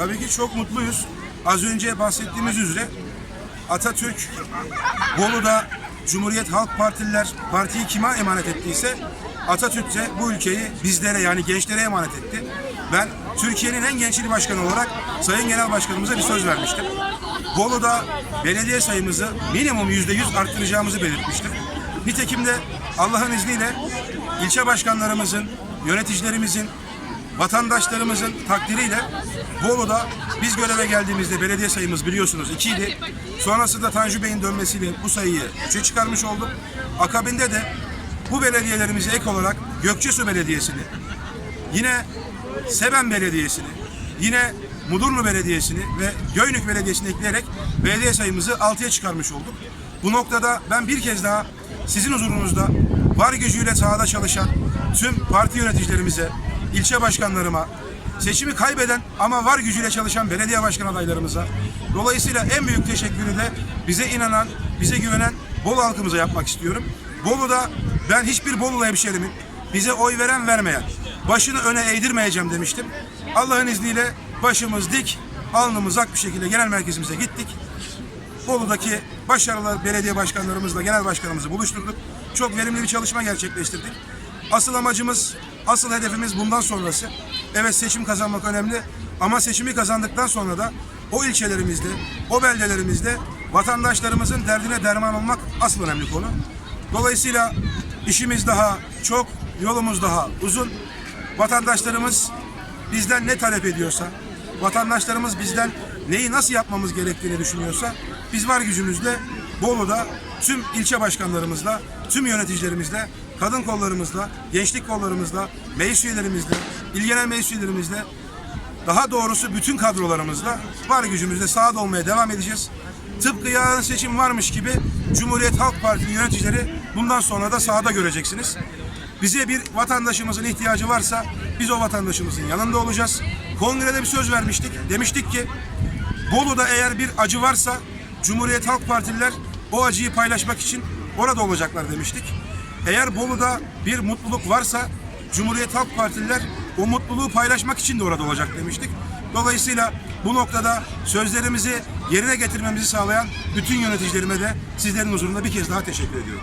Tabii ki çok mutluyuz. Az önce bahsettiğimiz üzere Atatürk Bolu'da Cumhuriyet Halk Partililer partiyi kime emanet ettiyse Atatürk de bu ülkeyi bizlere yani gençlere emanet etti. Ben Türkiye'nin en genç il başkanı olarak Sayın Genel Başkanımıza bir söz vermiştim. Bolu'da belediye sayımızı minimum yüzde yüz arttıracağımızı belirtmiştim. Nitekim de Allah'ın izniyle ilçe başkanlarımızın, yöneticilerimizin, vatandaşlarımızın takdiriyle Bolu'da biz göreve geldiğimizde belediye sayımız biliyorsunuz 2 idi. Sonrasında Tanju Bey'in dönmesiyle bu sayıyı 3'e çıkarmış olduk. Akabinde de bu belediyelerimize ek olarak Gökçesu Belediyesi'ni, yine Seben Belediyesi'ni, yine Mudurnu Belediyesi'ni ve Göynük Belediyesi'ni ekleyerek belediye sayımızı 6'ya çıkarmış olduk. Bu noktada ben bir kez daha sizin huzurunuzda var gücüyle sahada çalışan tüm parti yöneticilerimize, ilçe başkanlarıma, seçimi kaybeden ama var gücüyle çalışan belediye başkan adaylarımıza, dolayısıyla en büyük teşekkürü de bize inanan, bize güvenen Bolu halkımıza yapmak istiyorum. Bolu'da ben hiçbir Bolulu hemşerimin bize oy veren vermeyen, başını öne eğdirmeyeceğim demiştim. Allah'ın izniyle başımız dik, alnımız ak bir şekilde genel merkezimize gittik. Bolu'daki başarılı belediye başkanlarımızla genel başkanımızı buluşturduk. Çok verimli bir çalışma gerçekleştirdik. Asıl amacımız, asıl hedefimiz bundan sonrası. Evet seçim kazanmak önemli ama seçimi kazandıktan sonra da o ilçelerimizde, o beldelerimizde vatandaşlarımızın derdine derman olmak asıl önemli konu. Dolayısıyla işimiz daha çok, yolumuz daha uzun. Vatandaşlarımız bizden ne talep ediyorsa, vatandaşlarımız bizden neyi nasıl yapmamız gerektiğini düşünüyorsa biz var gücümüzle Bolu'da tüm ilçe başkanlarımızla, tüm yöneticilerimizle, kadın kollarımızla, gençlik kollarımızla, meclis üyelerimizle, il genel meclis üyelerimizle, daha doğrusu bütün kadrolarımızla var gücümüzle sahada olmaya devam edeceğiz. Tıpkı yarın seçim varmış gibi Cumhuriyet Halk Partisi yöneticileri bundan sonra da sahada göreceksiniz. Bize bir vatandaşımızın ihtiyacı varsa biz o vatandaşımızın yanında olacağız. Kongrede bir söz vermiştik. Demiştik ki Bolu'da eğer bir acı varsa Cumhuriyet Halk Partililer o acıyı paylaşmak için orada olacaklar demiştik. Eğer Bolu'da bir mutluluk varsa Cumhuriyet Halk Partililer o mutluluğu paylaşmak için de orada olacak demiştik. Dolayısıyla bu noktada sözlerimizi yerine getirmemizi sağlayan bütün yöneticilerime de sizlerin huzurunda bir kez daha teşekkür ediyorum.